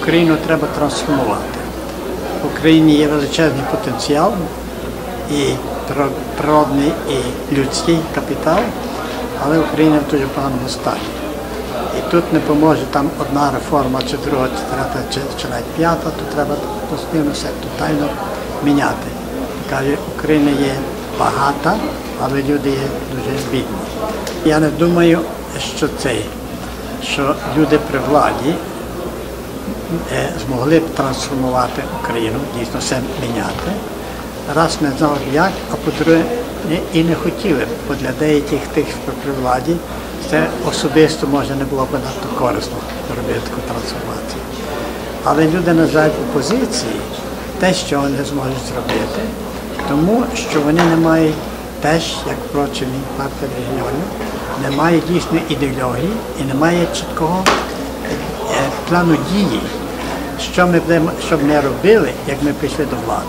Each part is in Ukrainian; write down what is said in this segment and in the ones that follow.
Україну треба трансформувати. В Україні є величезний потенціал, і природний, і людський капітал, але Україна в дуже поганому стані. І тут не поможе там одна реформа, чи друга, чи третя, чи, чи навіть п'ята, то треба постійно все тотально міняти. Каже, Україна є багата, але люди є дуже бідні. Я не думаю, що це, що люди при владі змогли б трансформувати Україну, дійсно все міняти. Раз не знали як, а по-друге, і- не хотіли б, бо для деяких тих, що при владі, це особисто може не було б надто корисно робити таку трансформацію. Але люди називають опозиції те, що вони зможуть зробити, тому що вони не мають теж, як впрочем, і партія регіонів, немає дійсної ідеології і немає чіткого е, плану дії, що ми будемо, що б не робили, як ми прийшли до влади.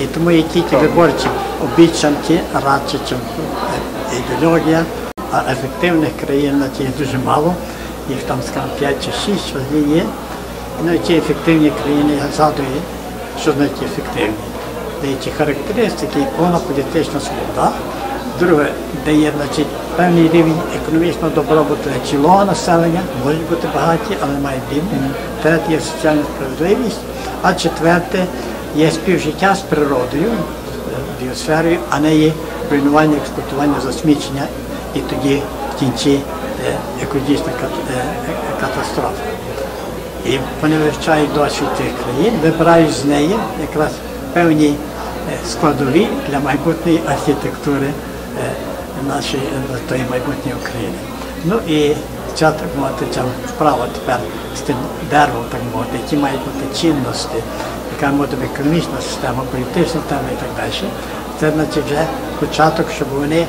І тому є тільки виборчі обіцянки, радше, чим е, ідеологія, а ефективних країн на ті дуже мало, їх там, скажімо, 5 чи 6 що є. Ну, і ті ефективні країни, я згадую, що значить ефективні. Деякі характеристики, повна політична свобода. Друге, де є значить, певний рівень економічного добробуту цілого населення, можуть бути багаті, але немає бідних. Третє є соціальна справедливість. А четверте є співжиття з природою, біосферою, а не є руйнування, експлуатування, засмічення і тоді в кінці е, екологічна е, е, катастрофа. І вони вивчають досвід тих країн, вибирають з неї якраз певні е, складові для майбутньої архітектури е, нашої е, тої майбутньої України. Ну і ця так мовити, ця справа тепер з тим деревом, так мовити, які мають бути цінності, яка може бути економічна система, політична система і так далі. Це значить вже початок, щоб вони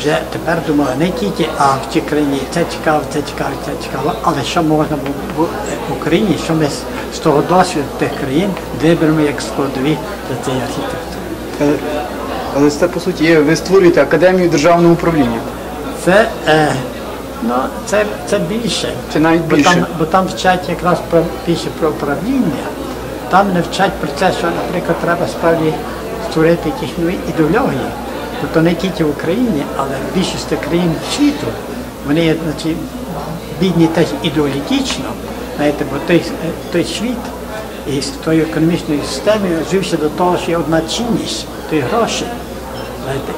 вже тепер думали не тільки, а в цій країні це цікаво, це цікаво, це цікаво, але що можна було в в Україні, що ми з- того досвіду тих країн виберемо як складові для цієї архітектури. Але, це по суті є, ви створюєте академію державного управління. Це, е, ну, це, це більше. Це навіть Бо там, бо там вчать якраз про, більше про управління. Там не вчать про це, що, наприклад, треба справді створити якісь нові ідеології. Тобто не тільки в Україні, але в більшості країн світу. Вони є значить, бідні теж ідеологічно, знаєте, бо той, той світ і з тою економічною системою жився до того, що є одна цінність, то гроші.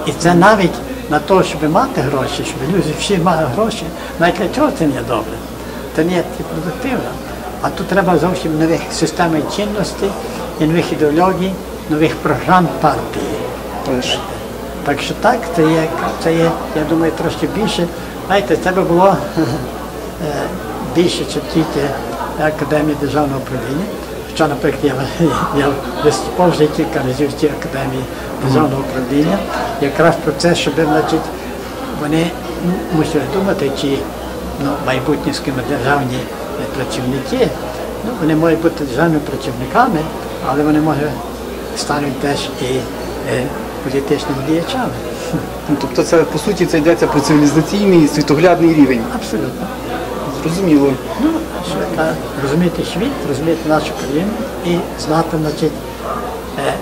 І це навіть на те, щоб мати гроші, щоб люди всі мали гроші, навіть для цього це не добре. Це не є продуктивно. А тут треба зовсім нових систем цінностей, і нових ідеологій, нових програм партії. Але Так що так, це є, це є, я думаю, трошки більше. Знаєте, це би було е, більше, ніж тільки Академії державного управління. Що, наприклад, я, я виступав вже кілька разів в цій академії державного управління, якраз про це, щоб значить, вони мусили думати, чи ну, майбутні скажімо, державні працівники, ну, вони можуть бути державними працівниками, але вони може стануть теж і е, політичними діячами. ну, тобто це по суті це йдеться про цивілізаційний світоглядний рівень. Абсолютно. Зрозуміло. Ну, що розуміти світ, розуміти нашу країну і знати, значить, е,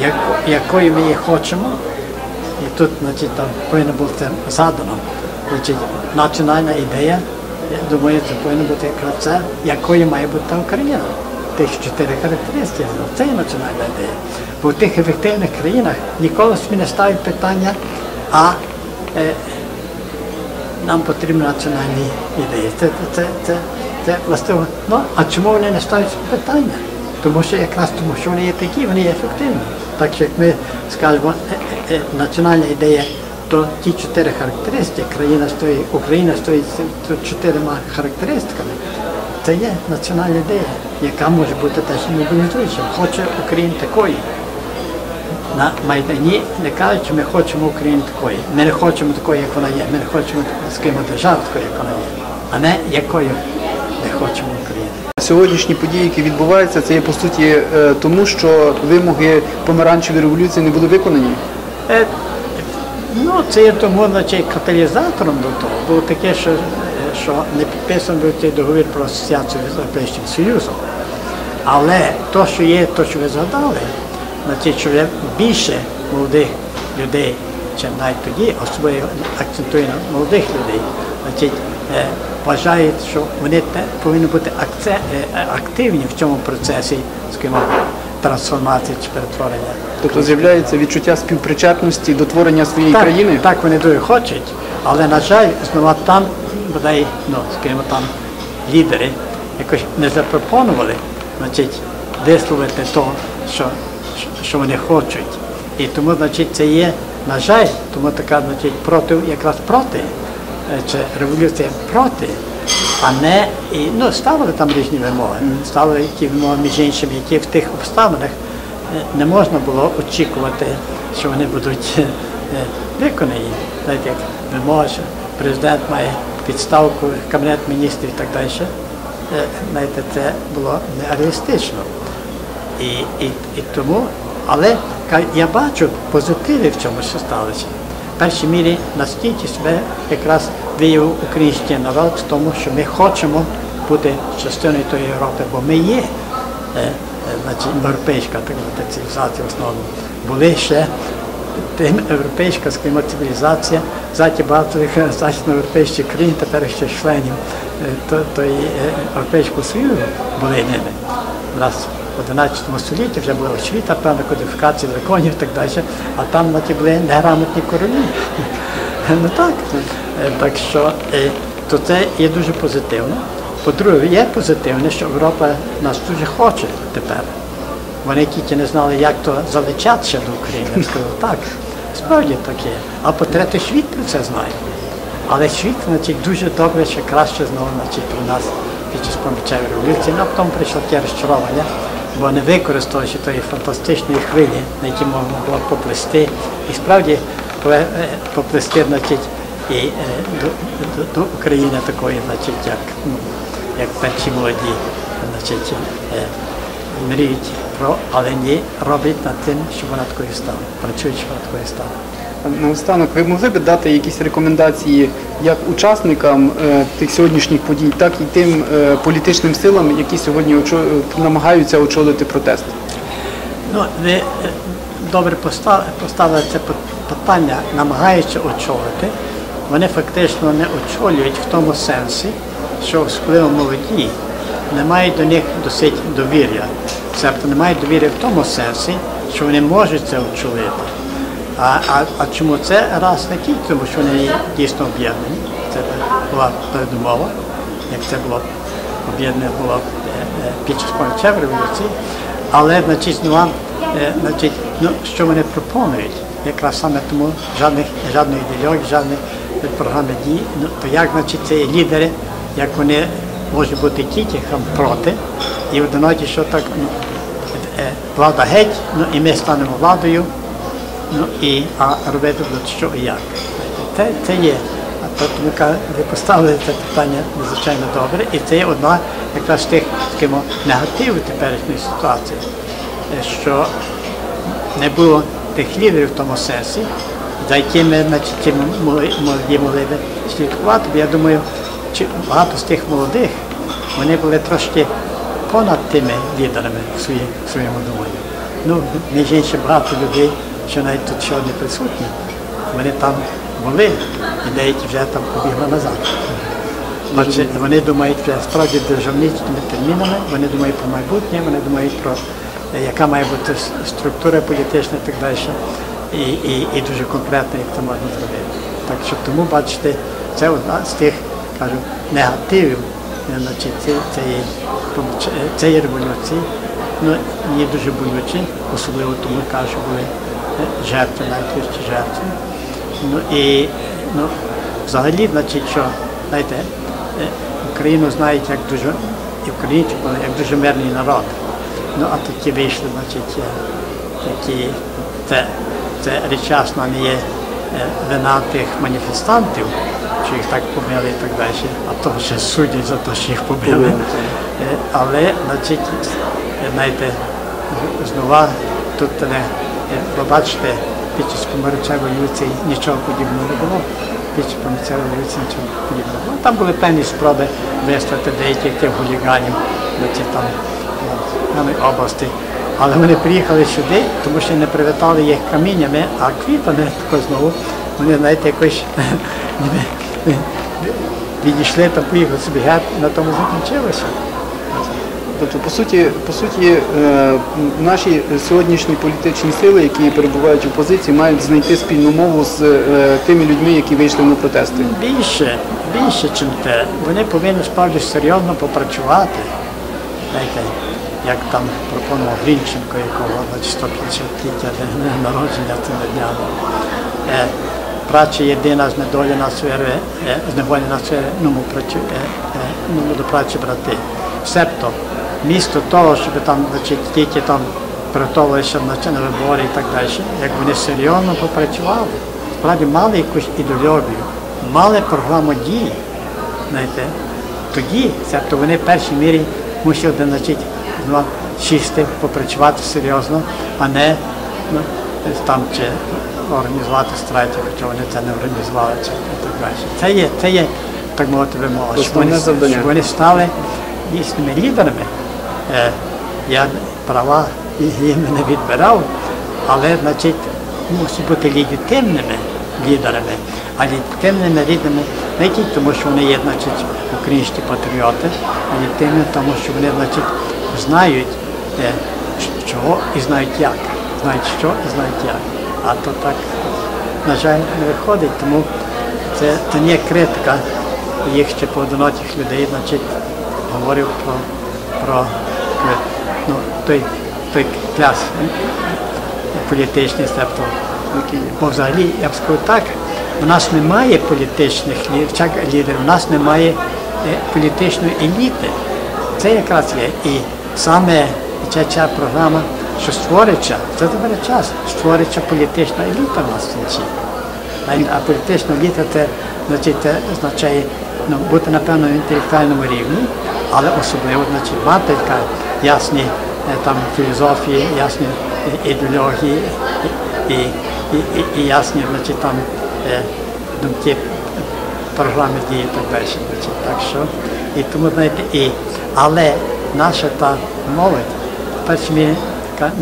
як, якою ми її хочемо. І тут, значить, там повинно бути задано. Значить, національна ідея, я думаю, це повинно бути якраз це, якою має бути та Україна. Тих чотири характеристики, ну, це є національна ідея. Бо в тих ефективних країнах ніколи собі не ставить питання, а е, нам потрібні національні ідеї. Це, це, це, це, властиво. Ну, а чому вони не ставлять питання? Тому що якраз тому, що вони є такі, вони є ефективні. Так що як ми скажемо, е, е, е, національна ідея, то ті чотири характеристики, країна стоїть, Україна стоїть чотирма характеристиками, це є національна ідея, яка може бути теж мобілізуюча. Хоче Україна такої на Майдані не кажуть, ми хочемо Україну такої. Ми не хочемо такої, як вона є. Ми не хочемо з ким державу такої, як вона є, а не якою хочемо Україну. Сьогоднішні події, які відбуваються, це є по суті е, тому, що вимоги помаранчевої революції не були виконані. Е, ну, це є тому, значить, каталізатором до того. Було таке, що е, що не підписаний був цей договір про асоціацію з Європейським Союзом. Але то, що є, то, що ви згадали, значить, що більше молодих людей, чим навіть тоді, особливо акцентує на молодих людей, значить, вважають, що вони повинні бути е, активні в цьому процесі, скажімо, трансформації чи перетворення. Тобто з'являється відчуття співпричетності до творення своєї так, країни. Так вони дуже хочуть, але на жаль, знову там, бодай, ну, скажімо, там лідери якось не запропонували, значить, висловити то, що, що вони хочуть. І тому, значить, це є, на жаль, тому така, значить, проти, якраз проти, чи революція проти, а не і ну ставили там різні вимоги. Ставили ті вимоги, між іншим, які в тих обставинах не можна було очікувати, що вони будуть виконані. Знаєте, як вимога, що президент має підставку, кабінет міністрів і так далі. Знаєте, це було нереалістично. І, і, і тому, але я бачу позитиви в цьому, що сталося. Першій мірі настільки себе якраз виявив український народ тому, що ми хочемо бути частиною тої Європи, бо ми є е, е, європейська цивілізація в основному. Були ще тим європейська скажімо, цивілізація, заті багато е, західноєвропейських країн, тепер ще членів то, то е, Європейського Союзу були ними. У нас в 11 столітті вже була освіта, певна кодифікація законів і так далі, а там на ті були неграмотні королі. Ну так. Е, Так що е, то це є дуже позитивно. По-друге, є позитивне, що Європа нас дуже хоче тепер. Вони тільки не знали, як то залучатися до України. Сказав, так, справді так є. А по-третє, світ про це знає. Але світ значить, дуже добре, ще краще знову значить, про нас під час помічаєвої революції. Ну, а потім прийшло таке розчарування, бо не використовуючи тої фантастичної хвилі, на якій можна було поплисти. І справді е, поплисти значить, і е, до, до, до України такої, значить, як, ну, як перші молоді, значить, е, мріють про, але ні, роблять над тим, щоб вона такою стала. Працюють, щоб вона такою стала. Наостанок, ви могли б дати якісь рекомендації як учасникам е, тих сьогоднішніх подій, так і тим е, політичним силам, які сьогодні намагаються очолити протест? Ну, ви е, добре поставили це питання, намагаються очолити. Вони фактично не очолюють в тому сенсі, що особливо молоді не мають до них досить довір'я. Тобто не мають довір'я в тому сенсі, що вони можуть це очолити. А, а, а чому це раз тільки, тому що вони дійсно об'єднані. Це була передумова, як це було об'єднане було е, е, під час помічав революції. Але значить, знову, е, значить, ну, що вони пропонують? Якраз саме тому жодних, ідеології, жодної е, програми дій. Ну, то як значить, є лідери, як вони можуть бути тільки проти, і одинокі, що так ну, влада геть, ну і ми станемо владою, ну і а робити що і як. Це, це є. А то тому ви поставили це питання надзвичайно добре, і це є одна якраз тих скажімо, негативів теперішньої ситуації, що не було тих лідерів в тому сенсі, за якими значить, молоді могли би слідкувати. Бо я думаю, багато з тих молодих вони були трошки понад тими лідерами в своєму думанні. Ну, між іншим, багато людей, що навіть тут сьогодні присутні, вони там були, і деякі вже там побігли назад. Отже, вони думають вже справді державничними термінами, вони думають про майбутнє, вони думають про е, яка має бути структура політична і так далі. І, і, і дуже конкретно, як це можна зробити. Так що тому, бачите, це одна з тих, кажу, негативів е, цієї, цієї, поміч- е, революції. Ну, є дуже болючі, особливо тому, кажу, були жертви, навіть вищі жертви. Ну і ну, взагалі, значить, що знаєте, е, Україну знають як дуже і українці, були як дуже мирний народ. Ну а такі вийшли, значить, е, які це, це рідчасно не є е, вина тих маніфестантів, що їх так побили і так далі, а то ще судять за те, що їх побили. Е, Але, значить, е, знаєте, знову тут не, е, ви бачите, під час помиручевої революції нічого подібного не було. після про місцеву революцію нічого подібного. Ну, там були певні спроби виставити деяких тих хуліганів значить, там на області. Але вони приїхали сюди, тому що не привітали їх каміннями, а квітами тако знову. Вони, знаєте, якось відійшли, там поїхали собі геть, на тому закінчилося. Тобто, по суті, по суті, е, наші сьогоднішні політичні сили, які перебувають у опозиції, мають знайти спільну мову з е, тими людьми, які вийшли на протести. Більше, більше, ніж те. Вони повинні справді серйозно попрацювати. Знаєте, як там пропонував Грінченко, якого 150 ліття народження цими днями. Е, праця єдина знедолена сфери, е, зневолена сфери, ну, працю, е, ну, до праці брати. Себто, місто того, щоб там, значить, діти там приготувалися на вибори і так далі, як вони серйозно попрацювали, справді мали якусь ідеологію, мали програму дій, знаєте, тоді, тобто вони в першій мірі мусили значить, ну, сісти, попрацювати серйозно, а не ну, там чи організувати страйки, хоча вони це не організували чи і так далі. Це є, це є, так мовити, вимога. щоб вони, щоб вони стали дійсними лідерами. Е, я права їм не відбирав, але значить, мусять бути легітимними лідерами. А легітимними лідерами не тільки тому, що вони є значить, українські патріоти, а легітимними тому, що вони значить, знають е, чого і знають як. Знають що і знають як. А то так, на жаль, не виходить, тому це, це не критика їх ще поодиноких людей, значить, говорив про, про ну, той, той клас е, політичний, тобто, бо взагалі, я б сказав так, у нас немає політичних лідерів, у нас немає е, політичної еліти. Це якраз є. І саме ця, ця програма, що створиться, це забере час, створиться політична еліта в нас в кінці. А політична еліта це, значить, це означає ну, бути на певному інтелектуальному рівні, але особливо значить, мати така е, там, філософії, ясні ідеології і, і, і, і, і ясні значить, там, думки, програми дії і так далі. Значить, так що, і тому, знаєте, і, але наша та молодь, в першій мірі, така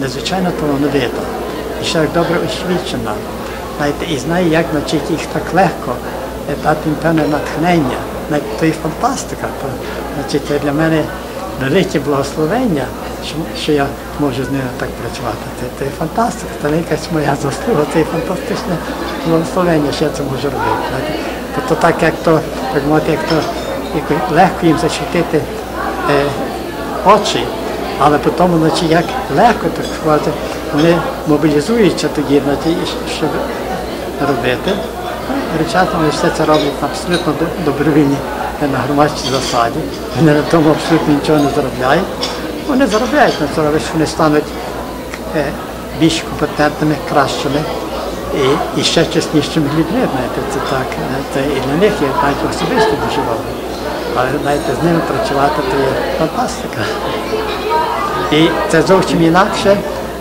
талановита і ще так добре освічена. Знаєте, і знає, як значить, їх так легко дати їм певне натхнення. Навіть то є фантастика. То, значить, для мене велике благословення, що, я можу з ними так працювати. Це, це фантастика, це не якась моя заслуга, це фантастичне благословення, що я це можу робити. Тобто так, як то, так мовити, як то як легко їм зачепити е, очі, але потім, значить, як легко так сказати, вони мобілізуються тоді, щоб робити. Речасно, вони все це роблять абсолютно до- добровільні на громадській засаді. Вони на тому абсолютно нічого не заробляють. Вони заробляють на цьому, що вони стануть е, більш компетентними, кращими і, і ще чеснішими людьми. Знаєте, це так. е, Це і для них є навіть особисто дуже добре. Але знаєте, з ними працювати то є фантастика. І це зовсім інакше,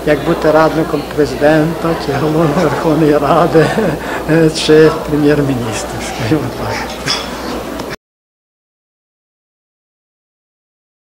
як бути радником президента чи голови Верховної Ради е, чи прем'єр-міністра, скажімо так.